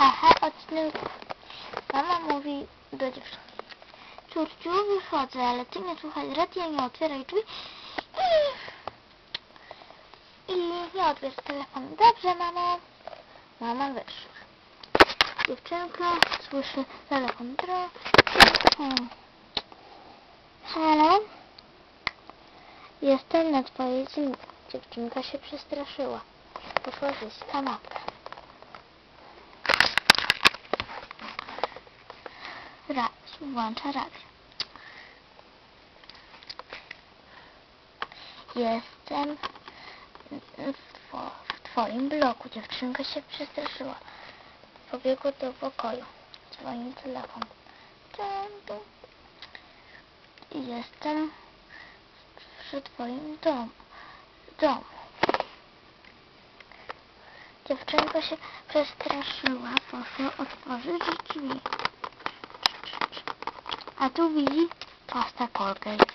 Haha, odcinek. Mama mówi do dziewczyny. Córciu, wychodzę, ale ty nie słuchaj radia, nie otwieraj drzwi i, i nie odbierz telefonu. Dobrze, mamo. Mama wyszła. Dziewczynka słyszy telefon. Hmm. Halo? Jestem na twojej ziemi. Dziewczynka się przestraszyła. Poszła zjeść kanapkę. Ra włącza radio. Jestem w, two w twoim bloku. Dziewczynka się przestraszyła. Pobiegła do pokoju. Dzwoni telefon. Jestem przy twoim domu. domu. Dziewczynka się przestraszyła. Poszła otworzyć drzwi. A tu widzi pasta Colgate.